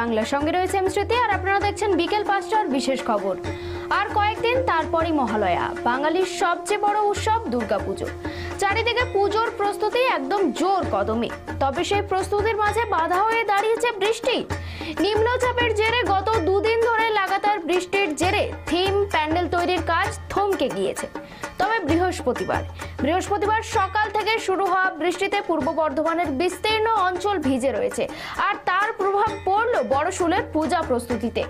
বাংলা। সঙ্গে রয়েছে আমি স্মৃতি আর আপনারা দেখছেন বিকেল পাঁচটার বিশেষ খবর। আর কয়েকদিন তারপরই মহালয়া। বাঙালির সবচেয়ে বড় উৎসব দুর্গাপুজো। চারিদিকে পুজোর প্রস্তুতি একদম জোর কদমে। তবে সেই প্রস্তুতির মাঝে বাধা হয়ে দাঁড়িয়েছে বৃষ্টি। নিম্নচাপের জেরে গত দুদিন ধরে লাগাতার বৃষ্টির জেরে থিম প্যান্ডেল তৈরির কাজ থমকে গিয়েছে। তবে বৃহস্পতিবার বৃহস্পতিবার সকাল থেকে শুরু হওয়া বৃষ্টিতে পূর্ব বর্ধমানের বিস্তীর্ণ অঞ্চল ভিজে রয়েছে। আর তার প্রভাব পড়ল বড়শুলের পূজা প্রস্তুতিতে।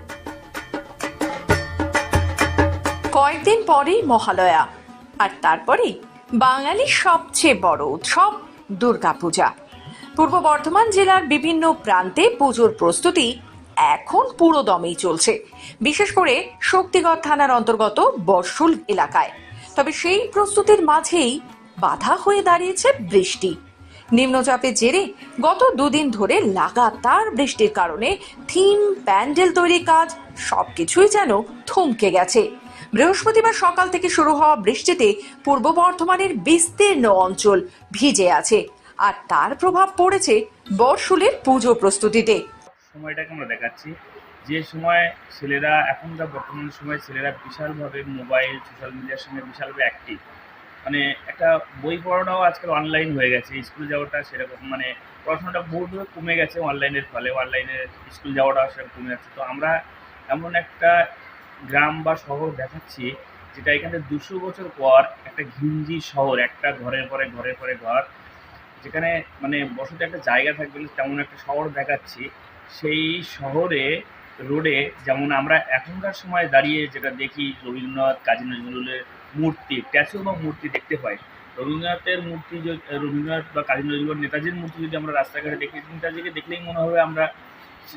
কয়েকদিন পরেই মহালয়া, আর তারপরেই বাঙালির সবচেয়ে বড় উৎসব দুর্গাপূজা। পূর্ব বর্ধমান জেলার বিভিন্ন প্রান্তে পুজোর প্রস্তুতি এখন পুরো দমেই চলছে। বিশেষ করে শক্তিগড় থানার অন্তর্গত বর্ষুল এলাকায়। তবে সেই প্রস্তুতির মাঝেই বাধা হয়ে দাঁড়িয়েছে বৃষ্টি। নিম্নচাপের জেরে গত দুদিন ধরে লাগাতার বৃষ্টির কারণে থিম প্যান্ডেল তৈরির কাজ সবকিছুই যেন থমকে গেছে। বৃহস্পতিবার সকাল থেকে শুরু হওয়া বৃষ্টিতে পূর্ব বর্ধমানের বিস্তীর্ণ অঞ্চল ভিজে আছে, আর তার প্রভাব পড়েছে বর্ষুলের পুজো প্রস্তুতিতে। সময়টাকে আমরা দেখাচ্ছি। যে সময় ছেলেরা, এখনকার বর্তমান সময়ে ছেলেরা বিশালভাবে মোবাইল সোশ্যাল মিডিয়ার সঙ্গে বিশালভাবে অ্যাক্টিভ মানে একটা বই পড়াটাও আজকাল অনলাইন হয়ে গেছে। স্কুল যাওয়াটা সেরকম মানে পড়াশোনাটা বহুভাবে কমে গেছে অনলাইনের ফলে। অনলাইনে স্কুল যাওয়াটা সেরকম কমে যাচ্ছে। তো আমরা এমন একটা গ্রাম বা শহর দেখাচ্ছি, যেটা এখানে দুশো বছর পর একটা ঘিঞ্জি শহর, একটা ঘরের পরে ঘরের পরে ঘর, যেখানে মানে বসতে একটা জায়গা থাকবে, তেমন একটা শহর দেখাচ্ছি। সেই শহরে, রোডে যেমন আমরা এখনকার সময় দাঁড়িয়ে যেটা দেখি, রবীন্দ্রনাথ, কাজী নজরুলের মূর্তি ট্যাচু বা মূর্তি দেখতে পাই রবীন্দ্রনাথের মূর্তি রবীন্দ্রনাথ বা কাজী নজরুল নেতাজির মূর্তি যদি আমরা রাস্তাঘাটে দেখি, নেতাজিকে দেখলেই মনে হবে আমরা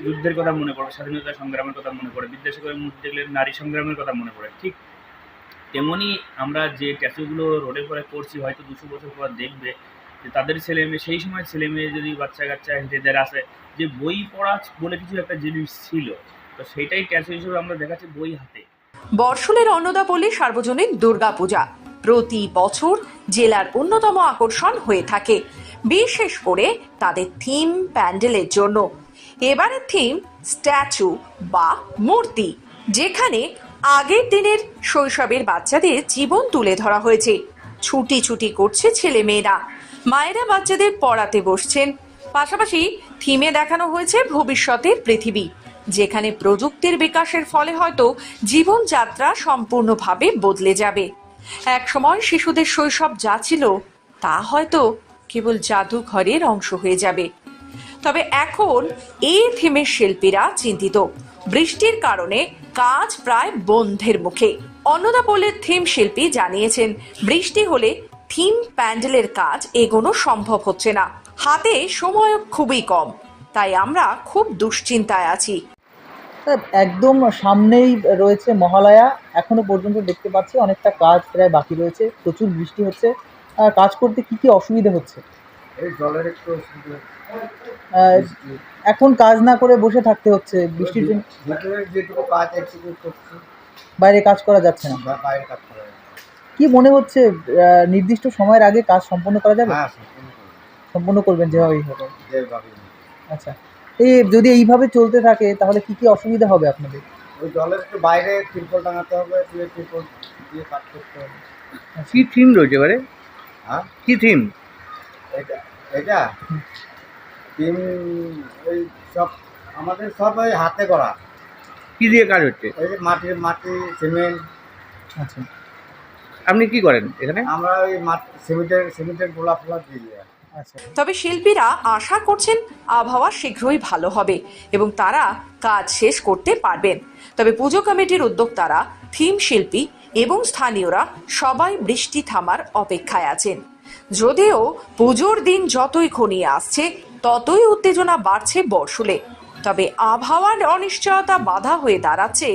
যুদ্ধের কথা মনে পড়ে, স্বাধীনতা সংগ্রামের কথা মনে পড়ে বিদ্যাসাগরের মূর্তি দেখলে নারী সংগ্রামের কথা মনে পড়ে, ঠিক তেমনই আমরা যে ট্যাচুগুলো রোডে পরে করছি হয়তো দুশো বছর পর দেখবে যে তাদের ছেলে মেয়ে, সেই সময় ছেলে মেয়ে যদি বাচ্চা কাচ্চা হেঁটেদের আসে, যে বই পড়া বলে কিছু একটা জিনিস ছিল, তো সেইটাই ট্যাচু হিসেবে আমরা দেখাচ্ছি বই হাতে। বর্ষলের অন্নদাপল্লী সার্বজনীন দুর্গাপূজা। প্রতি বছর জেলার অন্যতম আকর্ষণ হয়ে থাকে, বিশেষ করে তাদের থিম প্যান্ডেলের জন্য। এবারের থিম স্ট্যাচু বা মূর্তি, যেখানে আগের দিনের শৈশবের বাচ্চাদের জীবন তুলে ধরা হয়েছে। ছুটি ছুটি করছে ছেলে মেয়েরা। মায়েরা বাচ্চাদের পড়াতে বসছেন। পাশাপাশি থিমে দেখানো হয়েছে ভবিষ্যতের পৃথিবী, যেখানে প্রযুক্তির বিকাশের ফলে হয়তো জীবনযাত্রা সম্পূর্ণভাবে বদলে যাবে। এক সময় শিশুদের শৈশব যা ছিল, তা হয়তো কেবল জাদুঘরের অংশ হয়ে যাবে। তবে এখন এই থিমের শিল্পীরা চিন্তিত। বৃষ্টির কারণে কাজ প্রায় বন্ধের মুখে। অন্নদাপল্লের থিম শিল্পী জানিয়েছেন বৃষ্টি হলে থিম প্যান্ডেলের কাজ এগোনো সম্ভব হচ্ছে না। হাতে সময় খুবই কম। তাই আমরা খুব দুশ্চিন্তায় আছি। একদম সামনেই রয়েছে মহালয়া। এখনও পর্যন্ত দেখতে পাচ্ছি অনেকটা কাজ প্রায় বাকি রয়েছে। প্রচুর বৃষ্টি হচ্ছে। কাজ করতে কি কি অসুবিধা হচ্ছে? জলের একটু অসুবিধা এখন কাজ না করে বসে থাকতে হচ্ছে বৃষ্টির জন্য। যেটুকু কাজ বাইরে কাজ করা যাচ্ছে না। বা বাইরে কাজ করা কি মনে হচ্ছে নির্দিষ্ট সময়ের আগে কাজ সম্পন্ন করা যাবে? হ্যাঁ সম্পন্ন করবেন যেভাবেই হবে যেভাবে আচ্ছা। এই যদি এইভাবে চলতে থাকে তাহলে কি কি অসুবিধা হবে আপনাদের? ওই জলের একটু বাইরে ত্রিপল টাঙাতে হবে দিয়ে ত্রিপল দিয়ে কাজ করতে হবে। কি থিম রয়েছে এবারে? হ্যাঁ? কি থিম? এটা এটা? তিন ওই সব আমাদের সব ওই হাতে করা। কি দিয়ে কাজ হচ্ছে? এই যে মাটির মাটি সিমেন্ট। আচ্ছা। আপনি কি করেন এখানে? আমরা ওই মাটি সিমেন্টের সিমেন্টের গোলা ফোলা দিয়ে দিই। আচ্ছা। তবে শিল্পীরা আশা করছেন আবহাওয়া শীঘ্রই ভালো হবে এবং তারা কাজ শেষ করতে পারবেন। তবে পুজো কমিটির উদ্যোক্তারা থিম শিল্পী এবং স্থানীয়রা সবাই বৃষ্টি থামার অপেক্ষায় আছেন। যদিও পুজোর দিন যতই ঘনিয়ে আসছে ততই উত্তেজনা বাড়ছে বর্ষুলে। তবে আবহাওয়ার অনিশ্চয়তা বাধা হয়ে দাঁড়াচ্ছে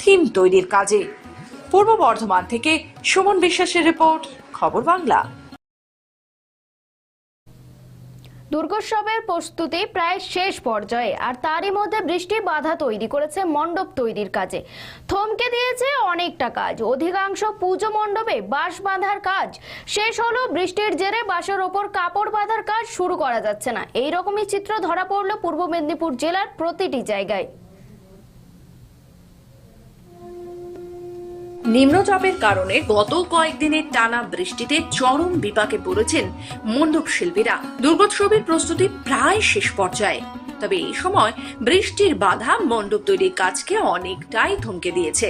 থিম তৈরির কাজে। পূর্ব বর্ধমান থেকে সুমন বিশ্বাসের রিপোর্ট, খবর বাংলা। দুর্গোৎসবের প্রস্তুতি প্রায় শেষ পর্যায়ে, আর তারই মধ্যে বৃষ্টি বাধা তৈরি করেছে মণ্ডপ তৈরির কাজে। থমকে দিয়েছে অনেকটা কাজ। অধিকাংশ পুজো মণ্ডপে বাঁশ বাঁধার কাজ শেষ হলো, বৃষ্টির জেরে বাঁশের ওপর কাপড় বাঁধার কাজ শুরু করা যাচ্ছে না। এই রকমই চিত্র ধরা পড়ল পূর্ব মেদিনীপুর জেলার প্রতিটি জায়গায়। নিম্নচাপের কারণে গত কয়েকদিনের টানা বৃষ্টিতে চরম বিপাকে পড়েছেন মণ্ডপ শিল্পীরা দুর্গোৎসবের প্রস্তুতি প্রায় শেষ পর্যায়ে। তবে এই সময় বৃষ্টির বাধা মণ্ডপ তৈরির কাজকে অনেকটাই থমকে দিয়েছে।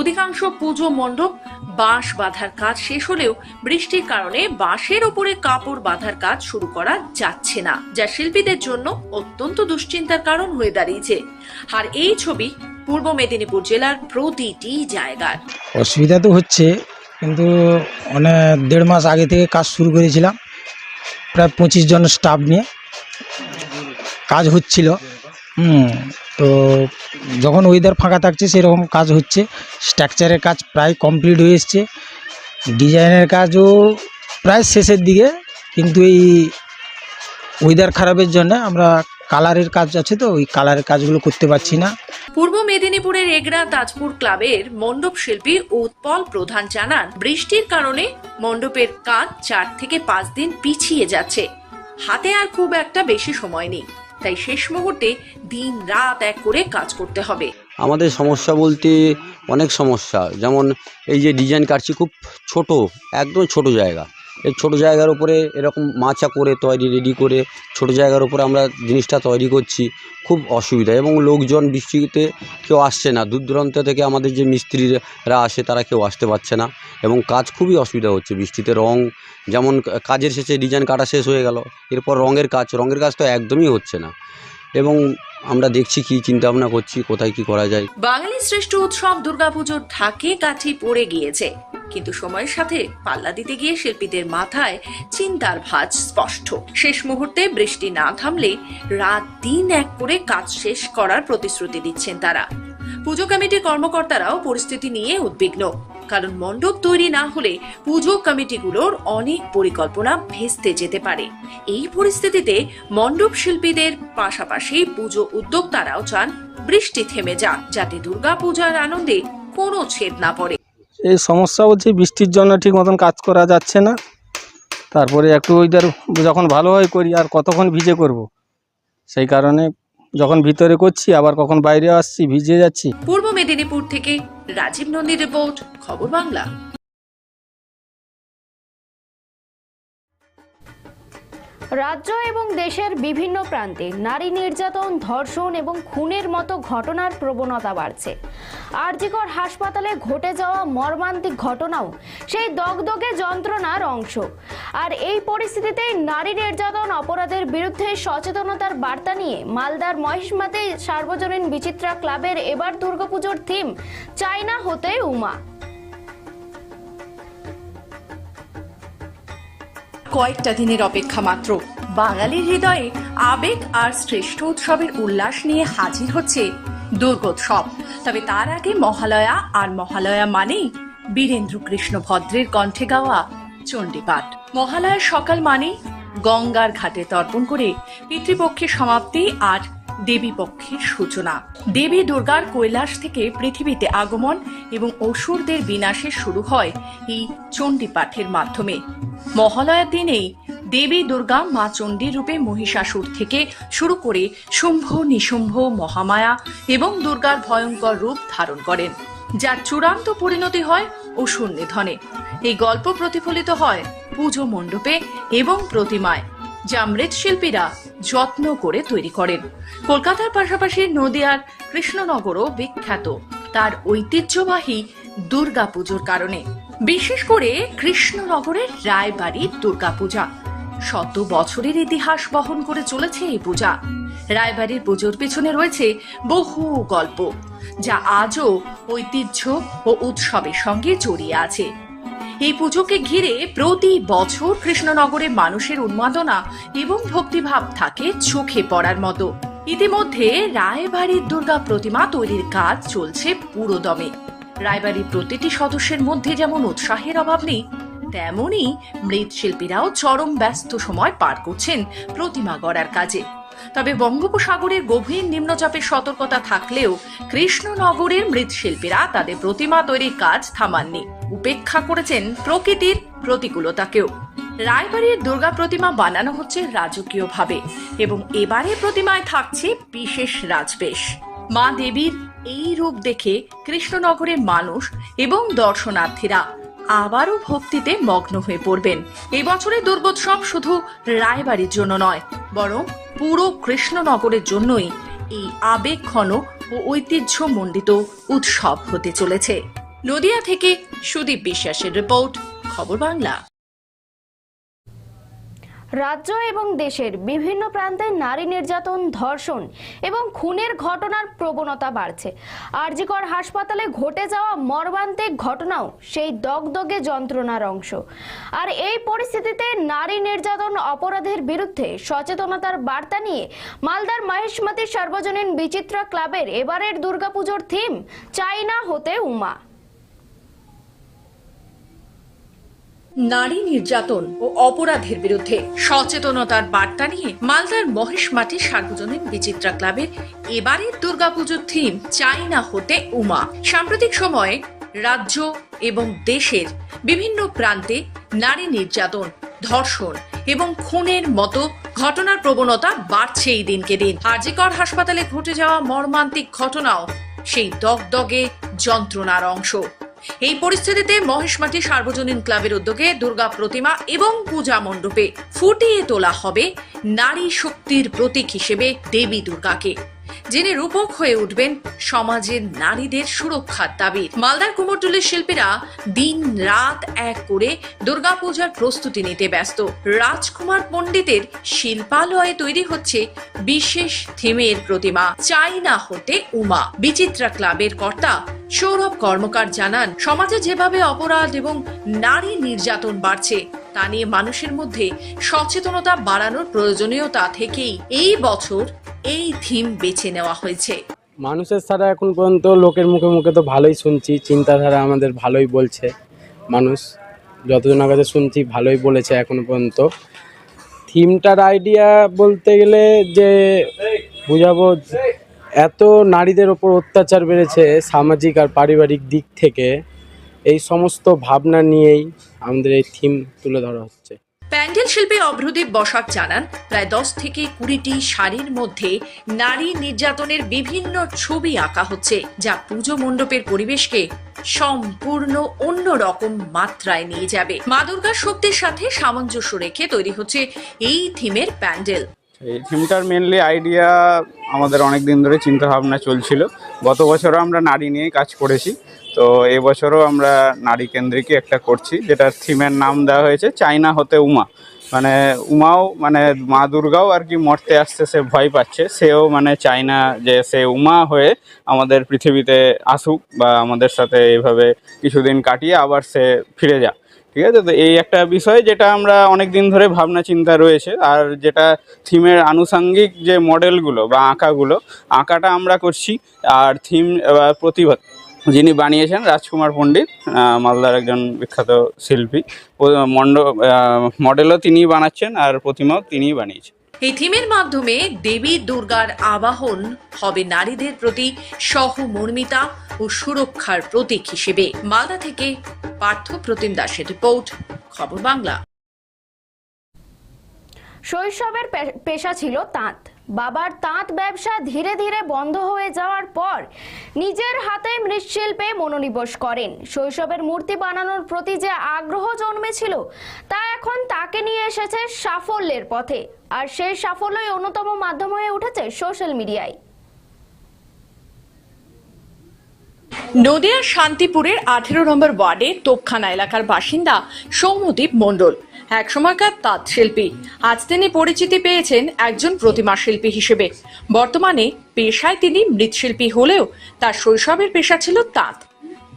অধিকাংশ পুজো মণ্ডপ বাঁশ বাঁধার কাজ শেষ হলেও বৃষ্টির কারণে বাঁশের ওপরে কাপড় বাঁধার কাজ শুরু করা যাচ্ছে না, যা শিল্পীদের জন্য অত্যন্ত দুশ্চিন্তার কারণ হয়ে দাঁড়িয়েছে। আর এই ছবি পূর্ব মেদিনীপুর জেলার প্রতিটি জায়গার। অসুবিধা তো হচ্ছে, কিন্তু অনেক দেড় মাস আগে থেকে কাজ শুরু করেছিলাম, প্রায় পঁচিশ জন স্টাফ নিয়ে। কাজ হচ্ছিল। তো যখন ওয়েদার ফাঁকা থাকছে, সেরকম কাজ হচ্ছে। স্ট্রাকচারের কাজ প্রায় কমপ্লিট হয়ে এসছে। ডিজাইনের কাজও প্রায় শেষের দিকে, কিন্তু এই ওয়েদার খারাপের জন্য আমরা কালারের কাজ আছে তো, ওই কালারের কাজগুলো করতে পারছি না। পূর্ব মেদিনীপুরের এগরা তাজপুর ক্লাবের মণ্ডপ শিল্পী উৎপল প্রধান জানান, বৃষ্টির কারণে মণ্ডপের কাজ চার থেকে পাঁচ দিন পিছিয়ে যাচ্ছে। হাতে আর খুব একটা বেশি সময় নেই। তাই শেষ মুহূর্তে দিন রাত এক করে কাজ করতে হবে। আমাদের সমস্যা বলতে অনেক সমস্যা, যেমন এই যে ডিজাইন কাটছি খুব ছোট, একদম ছোট জায়গা। এই ছোটো জায়গার উপরে এরকম মাচা করে তৈরি রেডি করে ছোটো জায়গার উপরে আমরা জিনিসটা তৈরি করছি, খুব অসুবিধা। এবং লোকজন বৃষ্টিতে কেউ আসছে না। দূর দূরান্ত থেকে আমাদের যে মিস্ত্রিরা আসে, তারা কেউ আসতে পারছে না। এবং কাজ খুবই অসুবিধা হচ্ছে বৃষ্টিতে। রং যেমন কাজের শেষে ডিজাইন কাটা শেষ হয়ে গেল, এরপর রঙের কাজ রঙের কাজ তো একদমই হচ্ছে না। এবং আমরা দেখছি কি চিন্তা ভাবনা করছি, কোথায় কি করা যায়। বাঙালি শ্রেষ্ঠ উৎসব দুর্গাপুজোর ঢাকে কাঠি পড়ে গিয়েছে। কিন্তু সময়ের সাথে পাল্লা দিতে গিয়ে শিল্পীদের মাথায় চিন্তার ভাঁজ স্পষ্ট। শেষ মুহূর্তে বৃষ্টি না থামলে রাত দিন এক করে কাজ শেষ করার প্রতিশ্রুতি দিচ্ছেন তারা। পুজো কমিটির কর্মকর্তারাও পরিস্থিতি নিয়ে উদ্বিগ্ন। কারণ মণ্ডপ তৈরি না হলে পুজো কমিটিগুলোর অনেক পরিকল্পনা ভেস্তে যেতে পারে। এই পরিস্থিতিতে মণ্ডপ শিল্পীদের পাশাপাশি পুজো উদ্যোক্তারাও চান বৃষ্টি থেমে যাক, যাতে দুর্গাপূজার আনন্দে কোনো ছেদ না পড়ে। এই সমস্যা হচ্ছে বৃষ্টির জন্য ঠিক মতন কাজ করা যাচ্ছে না। তারপরে একটু ওইটার যখন ভালো হয় করি, আর কতক্ষণ ভিজে করব। সেই কারণে যখন ভিতরে করছি, আবার কখন বাইরে আসছি ভিজে যাচ্ছি। পূর্ব মেদিনীপুর থেকে রাজীব নন্দী রিপোর্ট, খবর বাংলা। রাজ্য এবং দেশের বিভিন্ন প্রান্তে নারী নির্যাতন, ধর্ষণ এবং খুনের মতো ঘটনার প্রবণতা বাড়ছে। আরজিকর হাসপাতালে ঘটে যাওয়া মর্মান্তিক ঘটনাও সেই দগদগে যন্ত্রণার অংশ। আর এই পরিস্থিতিতে নারী নির্যাতন অপরাধের বিরুদ্ধে সচেতনতার বার্তা নিয়ে মালদার মহিষমাতে সার্বজনীন বিচিত্রা ক্লাবের এবার দুর্গাপুজোর থিম, চায়না হতে উমা। কয়েকটা দিনের অপেক্ষা মাত্র। বাঙালির হৃদয়ে আবেগ আর শ্রেষ্ঠ উৎসবের উল্লাস নিয়ে হাজির হচ্ছে দুর্গোৎসব। তবে তার আগে মহালয়া আর মহালয়া মানেই বীরেন্দ্র কৃষ্ণ ভদ্রের কণ্ঠে গাওয়া চণ্ডীপাঠ। মহালয়ার সকাল মানেই গঙ্গার ঘাটে তর্পণ করে পিতৃপক্ষের সমাপ্তি আর দেবী পক্ষের সূচনা। দেবী দুর্গার কৈলাস থেকে পৃথিবীতে আগমন এবং অসুরদের বিনাশের শুরু হয় এই চণ্ডীপাঠের মাধ্যমে। মহালয়ার দিনেই দেবী দুর্গা মা চণ্ডী রূপে মহিষাসুর থেকে শুরু করে শুম্ভ, নিশুম্ভ, মহামায়া এবং দুর্গার ভয়ঙ্কর রূপ ধারণ করেন, যার চূড়ান্ত পরিণতি হয় অসুর নিধনে। এই গল্প প্রতিফলিত হয় পুজো মণ্ডপে এবং প্রতিমায়, যা মৃৎশিল্পীরা যত্ন করে তৈরি করেন। কলকাতার পাশাপাশি নদিয়ার কৃষ্ণনগরও বিখ্যাত। তার ঐতিহ্যবাহী দুর্গাপুজোর কারণে। বিশেষ করে কৃষ্ণনগরের রায়বাড়ির দুর্গাপূজা। শত বছরের ইতিহাস বহন করে চলেছে এই পূজা। রায়বাড়ির পুজোর পেছনে রয়েছে বহু গল্প, যা আজও ঐতিহ্য ও উৎসবের সঙ্গে জড়িয়ে আছে। এই পুজোকে ঘিরে প্রতি বছর কৃষ্ণনগরে মানুষের উন্মাদনা এবং ভক্তিভাব থাকে চোখে পড়ার মতো। ইতিমধ্যে রায়বাড়ির দুর্গা প্রতিমা তৈরির কাজ চলছে পুরোদমে। রায়বাড়ির প্রতিটি সদস্যের মধ্যে যেমন উৎসাহের অভাব নেই তেমনই মৃৎশিল্পীরাও চরম ব্যস্ত সময় পার করছেন প্রতিমা গড়ার কাজে। তবে বঙ্গোপসাগরের গভীর নিম্নচাপের সতর্কতা থাকলেও কৃষ্ণনগরের মৃৎশিল্পীরা তাদের প্রতিমা তৈরির কাজ থামাননি। উপেক্ষা করেছেন প্রকৃতির প্রতিকূলতাকেও। রায়বাড়ির দুর্গা প্রতিমা বানানো হচ্ছে রাজকীয়ভাবে এবং এবারে প্রতিমায় থাকছে বিশেষ রাজবেশ। মা দেবীর এই রূপ দেখে কৃষ্ণনগরের মানুষ এবং দর্শনার্থীরা আবারও ভক্তিতে মগ্ন হয়ে পড়বেন। এই বছরের দুর্গোৎসব শুধু রায়বাড়ির জন্য নয়, বরং পুরো কৃষ্ণনগরের জন্যই এই আবেগঘন ও ঐতিহ্যমণ্ডিত উৎসব হতে চলেছে। নদিয়া থেকে সুদীপ বিশ্বাসের রিপোর্ট, খবর বাংলা। রাজ্য এবং দেশের বিভিন্ন প্রান্তে নারী নির্যাতন, ধর্ষণ এবং খুনের ঘটনার প্রবণতা বাড়ছে। আরজিকর হাসপাতালে ঘটে যাওয়া মর্মান্তিক ঘটনাও সেই দগদগে যন্ত্রণার অংশ। আর এই পরিস্থিতিতে নারী নির্যাতন অপরাধের বিরুদ্ধে সচেতনতার বার্তা নিয়ে মালদার মহেশমতি সর্বজনীন বিচিত্রা ক্লাবের এবারের দুর্গাপুজোর থিম চাইনা হতে উমা। নারী নির্যাতন ও অপরাধের বিরুদ্ধে সচেতনতার বার্তা নিয়ে মালদার মহেশ মহেশমাটি সার্বজনীন বিচিত্রা ক্লাবের এবারের দুর্গাপুজোর থিম চাই না হতে উমা। সাম্প্রতিক সময়ে রাজ্য এবং দেশের বিভিন্ন প্রান্তে নারী নির্যাতন, ধর্ষণ এবং খুনের মতো ঘটনার প্রবণতা বাড়ছে এই দিনকে দিন। আরজিকর হাসপাতালে ঘটে যাওয়া মর্মান্তিক ঘটনাও সেই দগদগে যন্ত্রণার অংশ। এই পরিস্থিতিতে মহেশমাটি সার্বজনীন ক্লাবের উদ্যোগে দুর্গা প্রতিমা এবং পূজা মণ্ডপে ফুটিয়ে তোলা হবে নারী শক্তির প্রতীক হিসেবে দেবী দুর্গাকে। যিনি রূপক হয়ে উঠবেন সমাজের নারীদের সুরক্ষার দাবি মালদার কুমোরটুলির শিল্পীরা দিন রাত এক করে দুর্গাপূজার প্রস্তুতি নিতে ব্যস্ত। রাজকুমার পণ্ডিতের শিল্পালয়ে তৈরি হচ্ছে বিশেষ থিমের প্রতিমা, চাইনা হতে উমা। বিচিত্রা ক্লাবের কর্তা সৌরভ কর্মকার জানান, সমাজে যেভাবে অপরাধ এবং নারী নির্যাতন বাড়ছে, তা নিয়ে মানুষের মধ্যে সচেতনতা বাড়ানোর প্রয়োজনীয়তা থেকেই এই বছর এই থিম বেছে নেওয়া হয়েছে। মানুষের ছাড়া এখন পর্যন্ত লোকের মুখে মুখে তো ভালোই শুনছি, চিন্তাধারা আমাদের ভালোই বলছে। মানুষ যতজনের কাছে শুনছি ভালোই বলেছে এখনও পর্যন্ত। থিমটার আইডিয়া বলতে গেলে যে বুঝাবো এত নারীদের ওপর অত্যাচার বেড়েছে সামাজিক আর পারিবারিক দিক থেকে এই সমস্ত ভাবনা নিয়েই আমাদের এই থিম তুলে ধরা হচ্ছে। প্যান্ডেল শিল্পী অভ্রদীপ বসাক জানান প্রায় দশ থেকে কুড়িটি শাড়ির মধ্যে নারী নির্যাতনের বিভিন্ন ছবি আঁকা হচ্ছে যা পুজো মণ্ডপের পরিবেশকে সম্পূর্ণ অন্য রকম মাত্রায় নিয়ে যাবে। মা দুর্গার শক্তির সাথে সামঞ্জস্য রেখে তৈরি হচ্ছে এই থিমের প্যান্ডেল। এই থিমটার মেনলি আইডিয়া আমাদের অনেক দিন ধরে চিন্তা ভাবনা চলছিল। গত বছরও আমরা নারী নিয়ে কাজ করেছি। তো এবছরও আমরা নারী কেন্দ্রিকই একটা করছি, যেটার থিমের নাম দেওয়া হয়েছে চাইনা হতে উমা। মানে উমাও মানে মা দুর্গাও আর কি মরতে আসতে সে ভয় পাচ্ছে। সেও মানে চায় না যে সে উমা হয়ে আমাদের পৃথিবীতে আসুক বা আমাদের সাথে এইভাবে কিছুদিন কাটিয়ে আবার সে ফিরে যাক। ঠিক আছে? তো এই একটা বিষয় যেটা আমরা অনেক দিন ধরে ভাবনা চিন্তা রয়েছে, আর যেটা থিমের আনুষাঙ্গিক যে মডেলগুলো বা আঁকাগুলো, আঁকাটা আমরা করছি, আর থিম প্রতিভা যিনি বানিয়েছেন রাজকুমার পণ্ডিত মালদার একজন বিখ্যাত শিল্পী মন্ড মডেলও তিনিই বানাচ্ছেন আর প্রতিমাও তিনিই বানিয়েছেন। এই থিমের মাধ্যমে দেবী দুর্গার আবাহন হবে নারীদের প্রতি সহমর্মিতা ও সুরক্ষার প্রতীক হিসেবে। মালদা থেকে পার্থ প্রতিম দাসের রিপোর্ট, খবর বাংলা। শৈশবের পেশা ছিল তাঁত। বাবার তাঁত ব্যবসা ধীরে ধীরে বন্ধ হয়ে যাওয়ার পর নিজের হাতে মৃৎশিল্পে মনোনিবেশ করেন। শৈশবের মূর্তি বানানোর প্রতি যে আগ্রহ জন্মেছিল, তা এখন তাকে নিয়ে এসেছে সাফল্যের পথে। আর সেই সাফল্যই অন্যতম মাধ্যম হয়ে উঠেছে সোশ্যাল মিডিয়ায়। নদিয়ার শান্তিপুরের আঠেরো নম্বর ওয়ার্ডে তোপখানা এলাকার বাসিন্দা সৌমদীপ মণ্ডল। এক সময়কার তাঁত শিল্পী। আজ তিনি পরিচিতি পেয়েছেন একজন প্রতিমা শিল্পী হিসেবে। বর্তমানে পেশায় তিনি মৃৎশিল্পী হলেও তার শৈশবের পেশা ছিল তাঁত।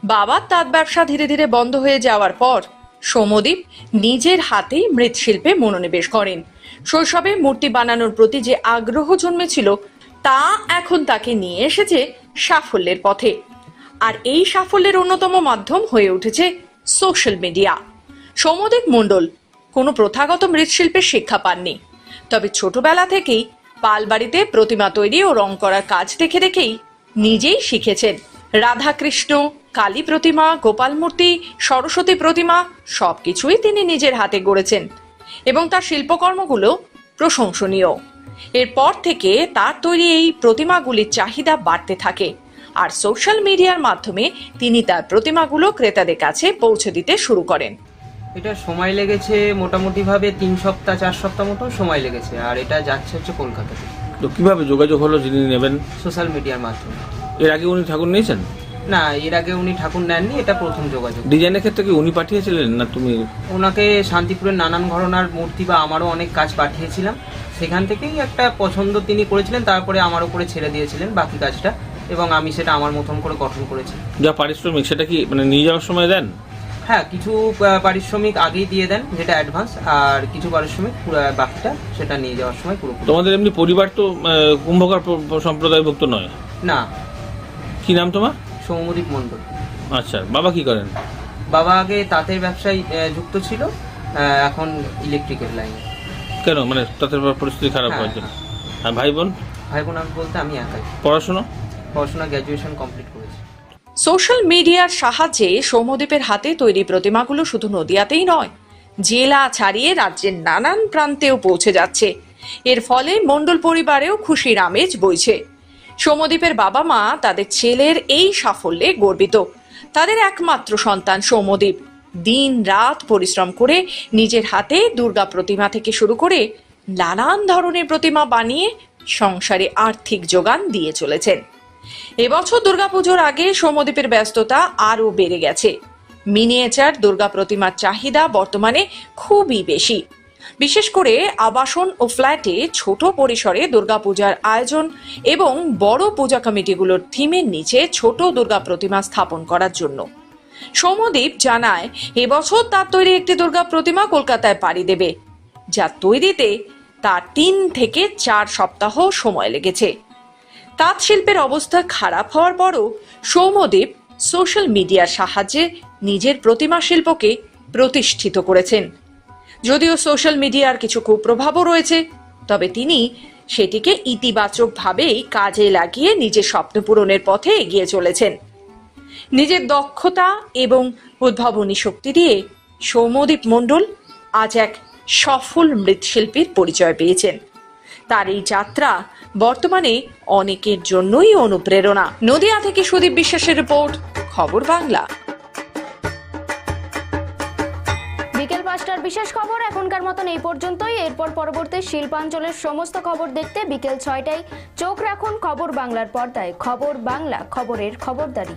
বাবার তাঁত ব্যবসা ধীরে ধীরে বন্ধ হয়ে যাওয়ার পর সৌমদীপ নিজের হাতেই মৃৎশিল্পে মনোনিবেশ করেন। শৈশবে মূর্তি বানানোর প্রতি যে আগ্রহ জন্মেছিল, তা এখন তাকে নিয়ে এসেছে সাফল্যের পথে। আর এই সাফল্যের অন্যতম মাধ্যম হয়ে উঠেছে সোশ্যাল মিডিয়া। সৌমদীপ মণ্ডল কোনো প্রথাগত মৃৎশিল্পের শিক্ষা পাননি। তবে ছোটবেলা থেকেই পালবাড়িতে প্রতিমা তৈরি ও রং করার কাজ দেখে দেখেই নিজেই শিখেছেন। রাধাকৃষ্ণ, কালী প্রতিমা গোপাল মূর্তি সরস্বতী প্রতিমা সবকিছুই তিনি নিজের হাতে গড়েছেন এবং তার শিল্পকর্মগুলো প্রশংসনীয়। এরপর থেকে তার তৈরি এই প্রতিমাগুলির চাহিদা বাড়তে থাকে আর সোশ্যাল মিডিয়ার মাধ্যমে তিনি তার প্রতিমাগুলো ক্রেতাদের কাছে পৌঁছে দিতে শুরু করেন। এটা সময় লেগেছে মোটামুটিভাবে তিন সপ্তাহ চার সপ্তাহ মতো সময় লেগেছে আর এটা যাচ্ছে হচ্ছে কলকাতাতে। তো কীভাবে যোগাযোগ হলো যিনি নেবেন? সোশ্যাল মিডিয়ার মাধ্যমে। এর আগে উনি ঠাকুর নিয়েছেন? না এর আগে উনি ঠাকুর নেননি এটা প্রথম যোগাযোগ। ডিজাইনের ক্ষেত্রে কি উনি পাঠিয়েছিলেন না তুমি? ওনাকে শান্তিপুরের নানান ঘরনার মূর্তি বা আমারও অনেক কাজ পাঠিয়েছিলাম। সেখান থেকেই একটা পছন্দ তিনি করেছিলেন তারপরে আমার উপরে ছেড়ে দিয়েছিলেন বাকি কাজটা এবং আমি সেটা আমার মতন করে গঠন করেছি। যা পারিশ্রমিক সেটা কি মানে নিয়ে যাওয়ার সময় দেন? হ্যাঁ কিছু পারিশ্রমিক আগেই দিয়ে দেন যেটা অ্যাডভান্স আর কিছু পারিশ্রমিক পুরো বাকিটা সেটা নিয়ে যাওয়ার সময় পুরো তোমাদের এমনি পরিবার তো কুম্ভকার সম্প্রদায়ভুক্ত নয়? না। কি নাম তোমার? সৌমদীপ মণ্ডল। আচ্ছা বাবা কি করেন? বাবা আগে তাঁতের ব্যবসায় যুক্ত ছিল এখন ইলেকট্রিকের লাইনে কেন? মানে তাদের পরিস্থিতি খারাপ হ্যাঁ, হওয়ার জন্য। আর ভাই বোন? ভাই বোন আমি বলতে আমি একাই। পড়াশোনা? পড়াশোনা গ্র্যাজুয়েশন কমপ্লিট করেছি। সোশ্যাল মিডিয়ার সাহায্যে সৌম্যদীপের হাতে তৈরি প্রতিমাগুলো শুধু নদিয়াতেই নয়, জেলা ছাড়িয়ে রাজ্যের নানান প্রান্তেও পৌঁছে যাচ্ছে। এর ফলে মণ্ডল পরিবারেও খুশির আমেজ বইছে। সৌম্যদীপের বাবা মা, তাদের ছেলের এই সাফল্যে গর্বিত। তাদের একমাত্র সন্তান সৌম্যদীপ দিন রাত পরিশ্রম করে নিজের হাতে দুর্গা প্রতিমা থেকে শুরু করে নানান ধরনের প্রতিমা বানিয়ে সংসারে আর্থিক যোগান দিয়ে চলেছেন। এবছর দুর্গাপুজোর আগে সৌম্যদীপের ব্যস্ততা আরও বেড়ে গেছে। মিনিয়েচার, দুর্গা প্রতিমার চাহিদা বর্তমানে খুবই বেশি। বিশেষ করে আবাসন ও ফ্ল্যাটে ছোট পরিসরে দুর্গাপূজার আয়োজন এবং বড় পূজা কমিটিগুলোর থিমের নিচে ছোট দুর্গা প্রতিমা স্থাপন করার জন্য। সৌম্যদীপ জানায়, এবছর তার তৈরি একটি দুর্গা প্রতিমা কলকাতায় পাড়ি দেবে। যা তৈরিতে তার তিন থেকে চার সপ্তাহ সময় লেগেছে। তাঁত শিল্পের অবস্থা খারাপ হওয়ার পরও সৌম্যদীপ সোশ্যাল মিডিয়ার সাহায্যে নিজের প্রতিমা শিল্পকে প্রতিষ্ঠিত করেছেন। যদিও সোশ্যাল মিডিয়ার কিছু কুপ্রভাবও রয়েছে, তবে তিনি সেটিকে ইতিবাচকভাবেই কাজে লাগিয়ে নিজের স্বপ্ন পূরণের পথে এগিয়ে চলেছেন। নিজের দক্ষতা এবং উদ্ভাবনী শক্তি দিয়ে সৌম্যদীপ মণ্ডল আজ এক সফল মৃৎশিল্পীর পরিচয় পেয়েছেন। তার এই যাত্রা বর্তমানে অনেকের জন্যই অনুপ্রেরণা। নদিয়া থেকে সুদীপ বিশ্বাসের রিপোর্ট, খবর বাংলা। বিকেল পাঁচটার বিশেষ খবর, এখনকার মতন এই পর্যন্তই। এরপর পরবর্তী শিল্পাঞ্চলের সমস্ত খবর দেখতে বিকেল ছয়টায়। চোখ রাখুন খবর বাংলার পর্দায়। খবর বাংলা, খবরের খবরদারি।